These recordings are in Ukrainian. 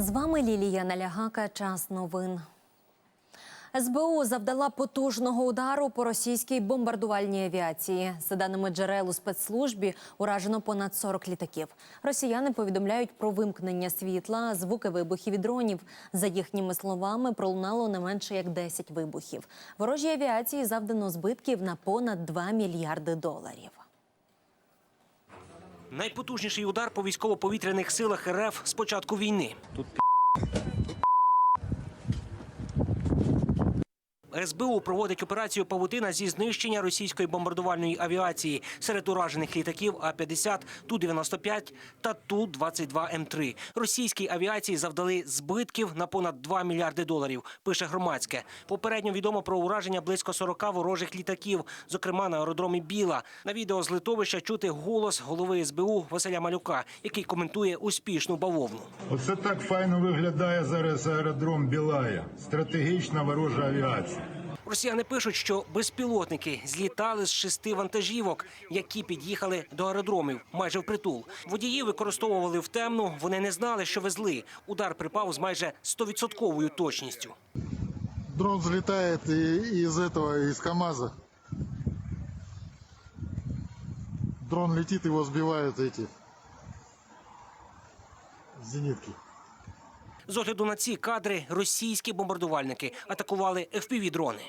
З вами Лілія Налягака. Час новин. СБУ завдала потужного удару по російській бомбардувальній авіації. За даними джерел у спецслужбі, уражено понад 40 літаків. Росіяни повідомляють про вимкнення світла, звуки вибухів і дронів. За їхніми словами, пролунало не менше як 10 вибухів. Ворожій авіації завдано збитків на понад 2 мільярди доларів. Найпотужніший удар по військово-повітряних силах РФ з початку війни. СБУ проводить операцію Павутина зі знищення російської бомбардувальної авіації серед уражених літаків А-50, Ту-95 та Ту-22М3. Російській авіації завдали збитків на понад 2 мільярди доларів, пише громадське. Попередньо відомо про ураження близько 40 ворожих літаків, зокрема на аеродромі Біла. На відео з литовища чути голос голови СБУ Василя Малюка, який коментує успішну бавовну. Оце так файно виглядає зараз аеродром Білая. Стратегічна ворожа авіація. Росіяни пишуть, що безпілотники злітали з шести вантажівок, які під'їхали до аеродромів майже впритул. Водії використовували в темну. Вони не знали, що везли. Удар припав з майже 100% точністю. Дрон взлетает и- из этого, из КАМАЗа. Дрон летит, его сбивают эти зенитки. З огляду на ці кадри російські бомбардувальники атакували fpv дрони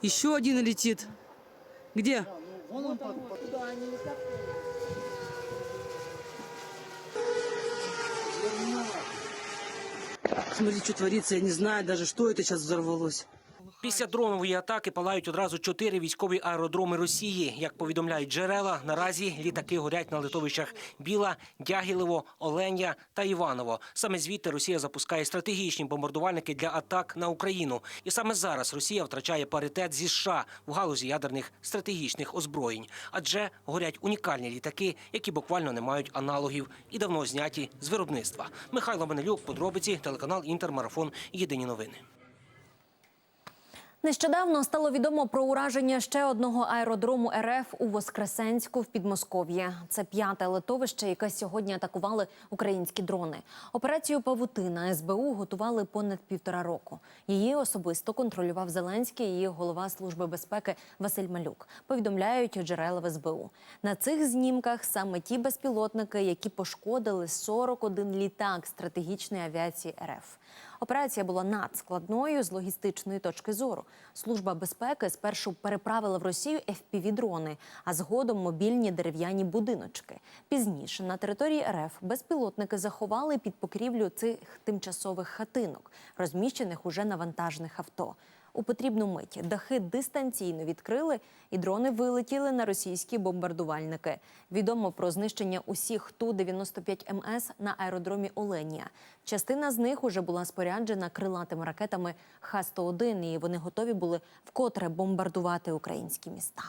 Еще один летит. Где? Смотри, что творится, я не знаю даже, что это сейчас взорвалось. Після дронової атаки палають одразу чотири військові аеродроми Росії. Як повідомляють джерела, наразі літаки горять на литовищах Біла, Дягілево, Оленя та Іваново. Саме звідти Росія запускає стратегічні бомбардувальники для атак на Україну. І саме зараз Росія втрачає паритет зі США в галузі ядерних стратегічних озброєнь, адже горять унікальні літаки, які буквально не мають аналогів і давно зняті з виробництва. Михайло Менелюк, подробиці, телеканал Інтермарафон. Єдині новини. Нещодавно стало відомо про ураження ще одного аеродрому РФ у Воскресенську в Підмосков'ї. Це п'яте литовище, яке сьогодні атакували українські дрони. Операцію Павутина СБУ готували понад півтора року. Її особисто контролював Зеленський і голова служби безпеки Василь Малюк. Повідомляють джерела в СБУ. На цих знімках саме ті безпілотники, які пошкодили 41 літак стратегічної авіації РФ. Операція була надскладною з логістичної точки зору. Служба безпеки спершу переправила в Росію FPV-дрони, а згодом мобільні дерев'яні будиночки. Пізніше на території РФ безпілотники заховали під покрівлю цих тимчасових хатинок, розміщених уже на вантажних авто. У потрібну мить дахи дистанційно відкрили, і дрони вилетіли на російські бомбардувальники. Відомо про знищення усіх Ту-95 МС на аеродромі Оленія. Частина з них уже була споряджена крилатими ракетами Х-101, і вони готові були вкотре бомбардувати українські міста.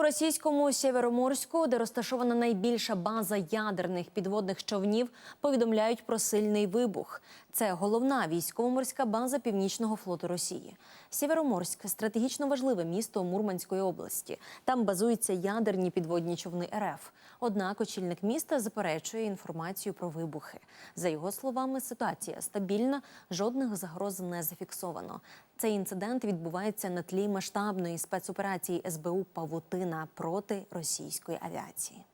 У російському Сєвєроморську, де розташована найбільша база ядерних підводних човнів, повідомляють про сильний вибух. Це головна військово-морська база Північного флоту Росії. Сєвєроморськ стратегічно важливе місто Мурманської області. Там базуються ядерні підводні човни РФ. Однак очільник міста заперечує інформацію про вибухи. За його словами, ситуація стабільна, жодних загроз не зафіксовано. Цей інцидент відбувається на тлі масштабної спецоперації СБУ Павутина проти російської авіації.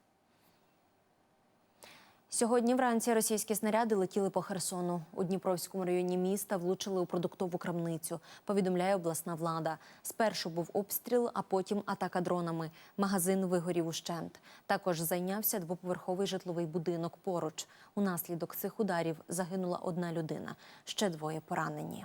Сьогодні вранці російські снаряди летіли по Херсону. У Дніпровському районі міста влучили у продуктову крамницю. Повідомляє обласна влада. Спершу був обстріл, а потім атака дронами. Магазин вигорів ущент. Також зайнявся двоповерховий житловий будинок поруч. Унаслідок цих ударів загинула одна людина. Ще двоє поранені.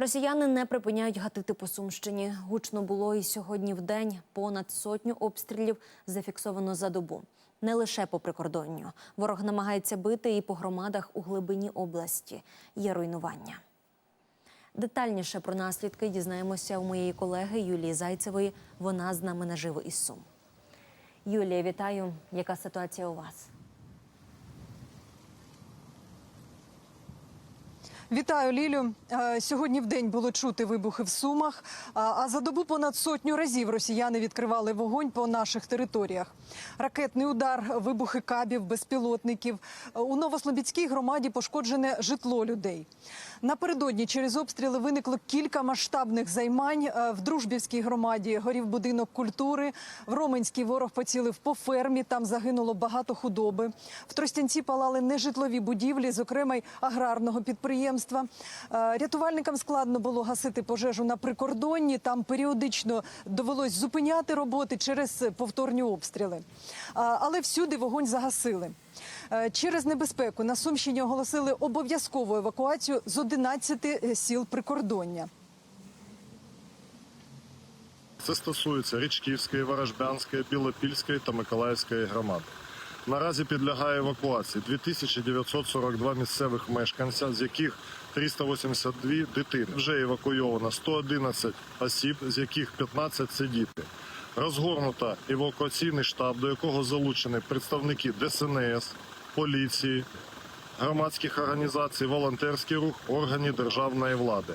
Росіяни не припиняють гатити по Сумщині. Гучно було і сьогодні в день. Понад сотню обстрілів зафіксовано за добу. Не лише по прикордонню. Ворог намагається бити і по громадах у глибині області. Є руйнування. Детальніше про наслідки дізнаємося у моєї колеги Юлії Зайцевої. Вона з нами наживо із Сум. Юлія, вітаю. Яка ситуація у вас? Вітаю, Лілю. Е, Сьогодні в день було чути вибухи в Сумах. А за добу понад сотню разів росіяни відкривали вогонь по наших територіях. Ракетний удар, вибухи кабів, безпілотників. У Новослобідській громаді пошкоджене житло людей. Напередодні через обстріли виникло кілька масштабних займань. Е, В Дружбівській громаді горів будинок культури. В Роменській ворог поцілив по фермі. Там загинуло багато худоби. В Тростянці палали нежитлові будівлі, зокрема й аграрного підприємства. Е, Рятувальникам складно було гасити пожежу на прикордонні. Там періодично довелось зупиняти роботи через повторні обстріли. Але всюди вогонь загасили. Е, Через небезпеку на Сумщині оголосили обов'язкову евакуацію з 11 сіл прикордоння. Це стосується Річківської, Ворожбянської, Білопільської та Миколаївської громад. Наразі підлягає евакуації 2942 місцевих мешканця, з яких 382 дитини. Вже евакуйовано 111 осіб, з яких 15 – це діти. Розгорнуто евакуаційний штаб, до якого залучені представники ДСНС, поліції, громадських організацій, волонтерський рух, органів державної влади.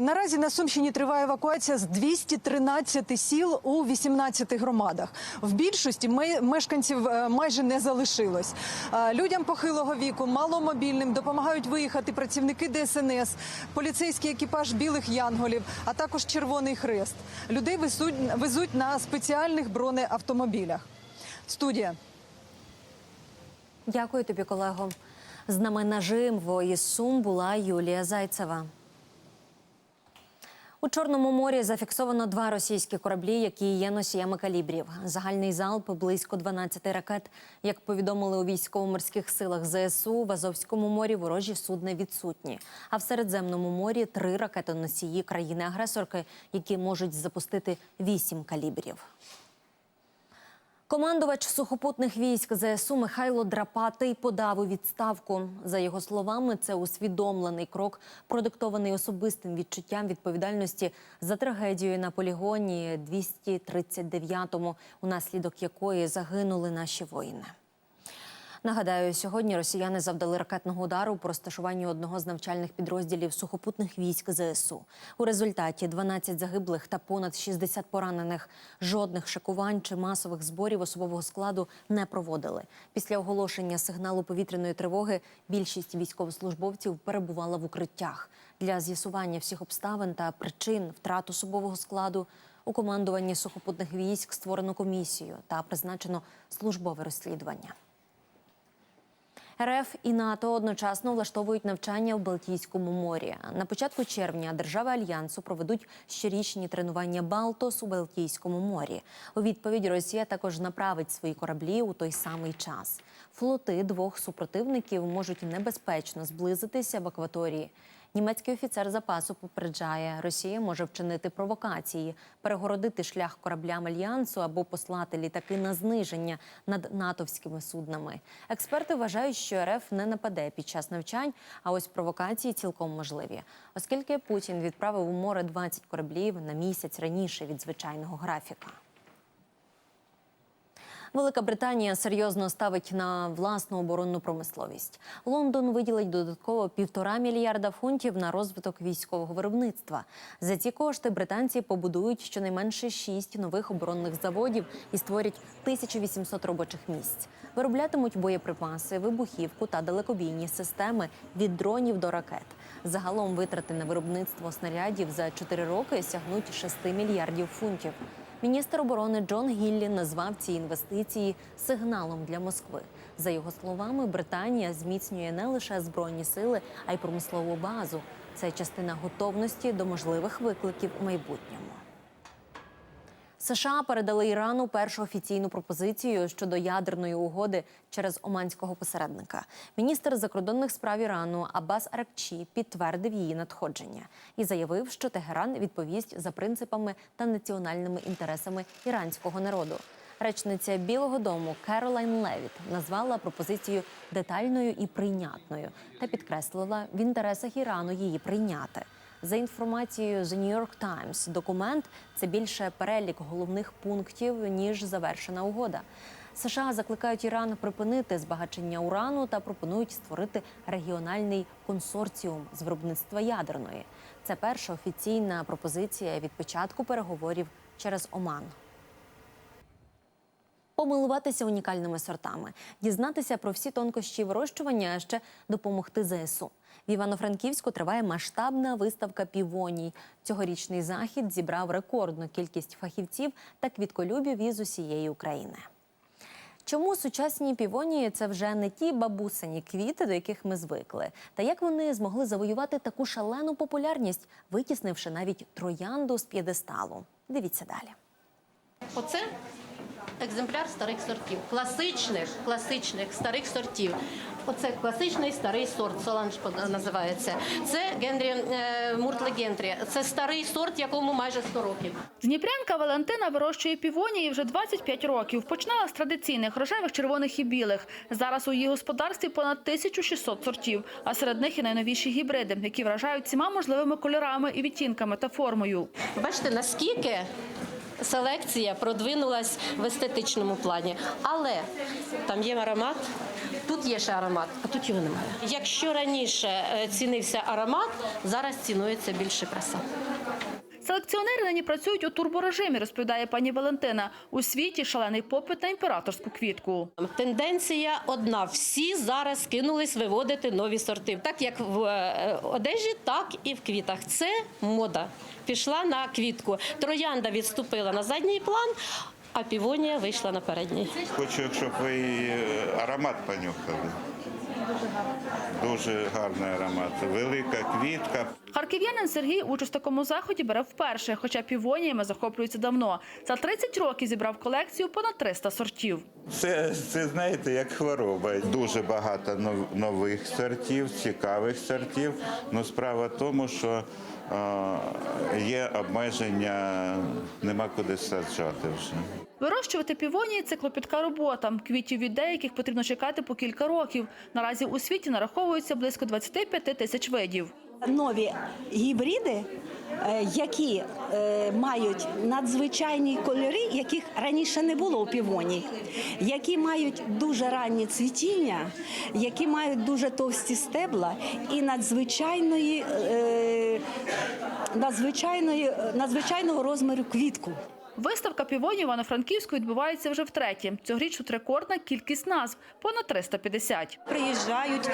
Наразі на Сумщині триває евакуація з 213 сіл у 18 громадах. В більшості ме- мешканців е, майже не залишилось. Е, Людям похилого віку, маломобільним допомагають виїхати працівники ДСНС, поліцейський екіпаж білих янголів, а також Червоний Хрест. Людей везуть на спеціальних бронеавтомобілях. Студія. Дякую тобі, колего. З нами наживо із Сум була Юлія Зайцева. У Чорному морі зафіксовано два російські кораблі, які є носіями калібрів. Загальний залп близько 12 ракет. Як повідомили у військово-морських силах ЗСУ, в Азовському морі ворожі судна відсутні. А в Середземному морі три ракетоносії країни-агресорки, які можуть запустити вісім калібрів. Командувач сухопутних військ ЗСУ Михайло Драпатий подав у відставку. За його словами, це усвідомлений крок, продиктований особистим відчуттям відповідальності за трагедію на полігоні 239-му, унаслідок якої загинули наші воїни. Нагадаю, сьогодні росіяни завдали ракетного удару по розташуванню одного з навчальних підрозділів сухопутних військ ЗСУ. У результаті 12 загиблих та понад 60 поранених. Жодних шикувань чи масових зборів особового складу не проводили. Після оголошення сигналу повітряної тривоги більшість військовослужбовців перебувала в укриттях. Для з'ясування всіх обставин та причин втрат особового складу у командуванні сухопутних військ створено комісію та призначено службове розслідування. РФ і НАТО одночасно влаштовують навчання в Балтійському морі. На початку червня держави альянсу проведуть щорічні тренування Балтос у Балтійському морі. У відповідь Росія також направить свої кораблі у той самий час. Флоти двох супротивників можуть небезпечно зблизитися в акваторії. Німецький офіцер запасу попереджає, Росія може вчинити провокації, перегородити шлях кораблям альянсу або послати літаки на зниження над натовськими суднами. Експерти вважають, що РФ не нападе під час навчань, а ось провокації цілком можливі, оскільки Путін відправив у море 20 кораблів на місяць раніше від звичайного графіка. Велика Британія серйозно ставить на власну оборонну промисловість. Лондон виділить додатково півтора мільярда фунтів на розвиток військового виробництва. За ці кошти британці побудують щонайменше шість нових оборонних заводів і створять 1800 робочих місць. Вироблятимуть боєприпаси, вибухівку та далекобійні системи від дронів до ракет. Загалом витрати на виробництво снарядів за 4 роки сягнуть 6 мільярдів фунтів. Міністр оборони Джон Гіллі назвав ці інвестиції сигналом для Москви. За його словами, Британія зміцнює не лише збройні сили, а й промислову базу. Це частина готовності до можливих викликів у майбутньому. США передали Ірану першу офіційну пропозицію щодо ядерної угоди через оманського посередника. Міністр закордонних справ Ірану Аббас Аракчі підтвердив її надходження і заявив, що Тегеран відповість за принципами та національними інтересами іранського народу. Речниця Білого Дому Керолайн Левіт назвала пропозицію детальною і прийнятною та підкреслила в інтересах Ірану її прийняти. За інформацією The New York Times, документ це більше перелік головних пунктів ніж завершена угода. США закликають Іран припинити збагачення урану та пропонують створити регіональний консорціум з виробництва ядерної. Це перша офіційна пропозиція від початку переговорів через Оман. Помилуватися унікальними сортами, дізнатися про всі тонкощі вирощування, а ще допомогти ЗСУ. В Івано-Франківську триває масштабна виставка півоній. Цьогорічний захід зібрав рекордну кількість фахівців та квітколюбів із усієї України. Чому сучасні півонії це вже не ті бабусині квіти, до яких ми звикли? Та як вони змогли завоювати таку шалену популярність, витіснивши навіть троянду з п'єдесталу? Дивіться далі. Оце екземпляр старих сортів, класичних, класичних старих сортів. Оце класичний старий сорт, соланж називається. Це Генрі е, Муртле Генрі. Це старий сорт, якому майже 100 років. Дніпрянка Валентина вирощує півонії вже 25 років. Починала з традиційних рожевих, червоних і білих. Зараз у її господарстві понад 1600 сортів, а серед них і найновіші гібриди, які вражають всіма можливими кольорами і відтінками та формою. Бачите, наскільки селекція продвинулась в естетичному плані. Але там є аромат, тут є ще аромат, а тут його немає. Якщо раніше е, цінився аромат, зараз цінується більше краса. Селекціонери нині працюють у турборежимі, розповідає пані Валентина. У світі шалений попит на імператорську квітку. Тенденція одна: всі зараз кинулись виводити нові сорти, так як в е, одежі, так і в квітах. Це мода. Пішла на квітку. Троянда відступила на задній план, а півонія вийшла на передній. Хочу, щоб ви е, аромат понюхали. Дуже гарний аромат. Велика квітка. Харків'янин Сергій участь в такому заході бере вперше, хоча півоніями захоплюється давно. За 30 років зібрав колекцію понад 300 сортів. Це, це знаєте, як хвороба. Дуже багато нових сортів, цікавих сортів. Ну справа в тому, що е, є обмеження, нема куди саджати вже. Вирощувати півонії – це клопітка робота. Квітів від деяких потрібно чекати по кілька років. Наразі у світі нараховується близько 25 тисяч видів. нові гібриди, які е, мають надзвичайні кольори, яких раніше не було у півоні, які мають дуже раннє цвітіння, які мають дуже товсті стебла і надзвичайної, е, надзвичайної, надзвичайного розміру квітку. Виставка півонів Івано-Франківську відбувається вже втретє. Цьогоріч тут рекордна кількість назв – понад 350. Приїжджають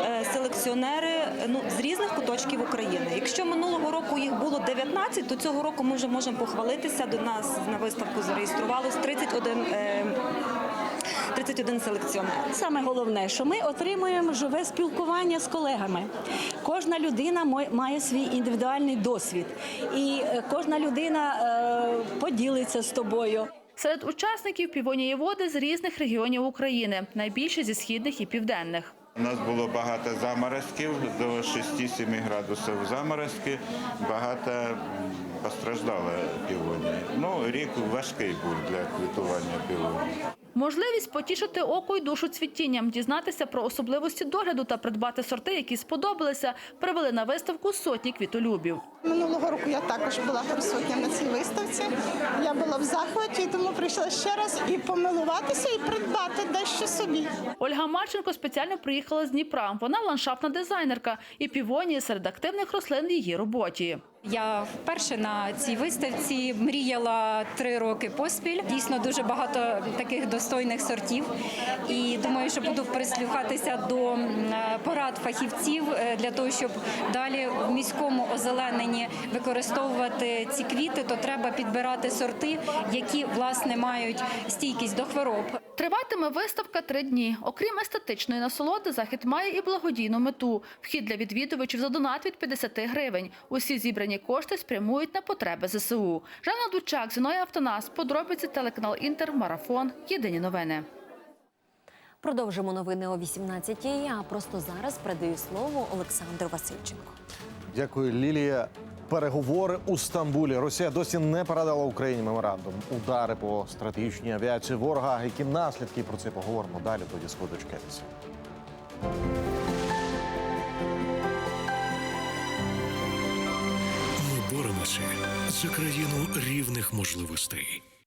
е, селекціонери ну, з різних куточків України. Якщо минулого року їх було 19, то цього року ми вже можемо похвалитися. До нас на виставку зареєструвалось 31, е, 31 селекціонер. Саме головне, що ми отримуємо живе спілкування з колегами. Кожна людина мо- має свій індивідуальний досвід, і е, кожна людина е, поділиться з тобою. Серед учасників півонієводи з різних регіонів України, найбільше зі східних і південних. У нас було багато заморозків, до 6-7 градусів заморозки, багато постраждало півонії. Ну, рік важкий був для квітування півонії. Можливість потішити око й душу цвітінням, дізнатися про особливості догляду та придбати сорти, які сподобалися, привели на виставку сотні квітолюбів. Минулого року я також була присутня на цій виставці. Я була в захваті, тому прийшла ще раз і помилуватися, і придбати дещо собі. Ольга Марченко спеціально приїхала з Дніпра. Вона ландшафтна дизайнерка і півонії серед активних рослин в її роботі. Я вперше на цій виставці мріяла три роки поспіль. Дійсно дуже багато таких достойних сортів. І думаю, що буду прислухатися до порад фахівців е, для того, щоб далі в міському озелененні використовувати ці квіти, то треба підбирати сорти, які власне мають стійкість до хвороб. Триватиме виставка три дні. Окрім естетичної насолоди, захід має і благодійну мету. Вхід для відвідувачів за донат від 50 гривень. Усі зібрані кошти спрямують на потреби ЗСУ. Жанна Дучак, Зіноя Автонас, подробиці телеканал Інтер, Марафон. Єдині новини. Продовжимо новини о 18-й, а просто зараз передаю слово Олександру Васильченко. Дякую, Лілія. Переговори у Стамбулі. Росія досі не передала Україні меморандум. Удари по стратегічній авіації ворога. Які наслідки про це поговоримо далі? Тоді сходочкайтеся. Ми боремося за країну рівних можливостей.